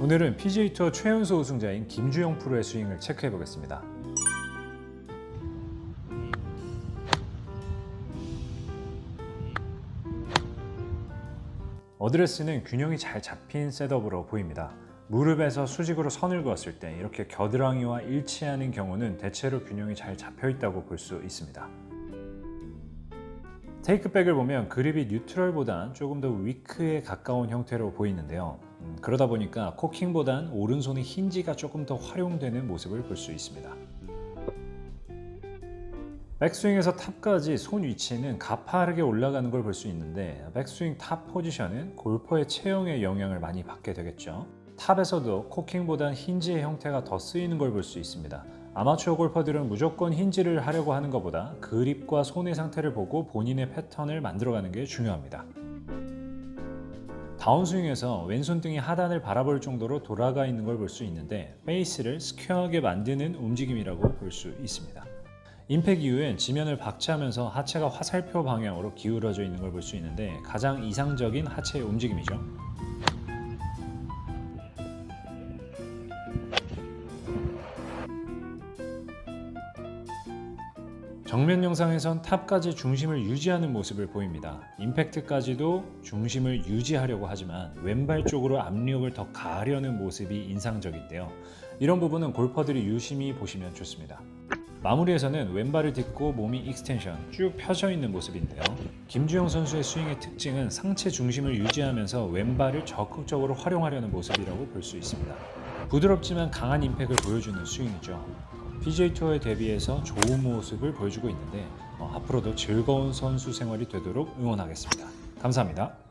오늘은 PGA 투어 최연소 우승자인 김주영 프로의 스윙을 체크해 보겠습니다. 어드레스는 균형이 잘 잡힌 셋업으로 보입니다. 무릎에서 수직으로 선을 그었을 때 이렇게 겨드랑이와 일치하는 경우는 대체로 균형이 잘 잡혀 있다고 볼 수 있습니다. 테이크백을 보면 그립이 뉴트럴보단 조금 더 위크에 가까운 형태로 보이는데요. 음, 그러다 보니까 코킹보단 오른손의 힌지가 조금 더 활용되는 모습을 볼 수 있습니다. 백스윙에서 탑까지 손 위치는 가파르게 올라가는 걸 볼 수 있는데 백스윙 탑 포지션은 골퍼의 체형에 영향을 많이 받게 되겠죠. 탑에서도 코킹보단 힌지의 형태가 더 쓰이는 걸 볼 수 있습니다. 아마추어 골퍼들은 무조건 힌지를 하려고 하는 것보다 그립과 손의 상태를 보고 본인의 패턴을 만들어가는 게 중요합니다. 다운스윙에서 왼손 등이 하단을 바라볼 정도로 돌아가 있는 걸 볼 수 있는데 페이스를 스퀘어하게 만드는 움직임이라고 볼 수 있습니다. 임팩 이후엔 지면을 박치하면서 하체가 화살표 방향으로 기울어져 있는 걸 볼 수 있는데 가장 이상적인 하체의 움직임이죠. 정면 영상에선 탑까지 중심을 유지하는 모습을 보입니다. 임팩트까지도 중심을 유지하려고 하지만 왼발 쪽으로 압력을 더 가하려는 모습이 인상적인데요. 이런 부분은 골퍼들이 유심히 보시면 좋습니다. 마무리에서는 왼발을 딛고 몸이 익스텐션 쭉 펴져 있는 모습인데요. 김주영 선수의 스윙의 특징은 상체 중심을 유지하면서 왼발을 적극적으로 활용하려는 모습이라고 볼 수 있습니다. 부드럽지만 강한 임팩을 보여주는 스윙이죠. PGA 투어에 대비해서 좋은 모습을 보여주고 있는데 어, 앞으로도 즐거운 선수 생활이 되도록 응원하겠습니다. 감사합니다.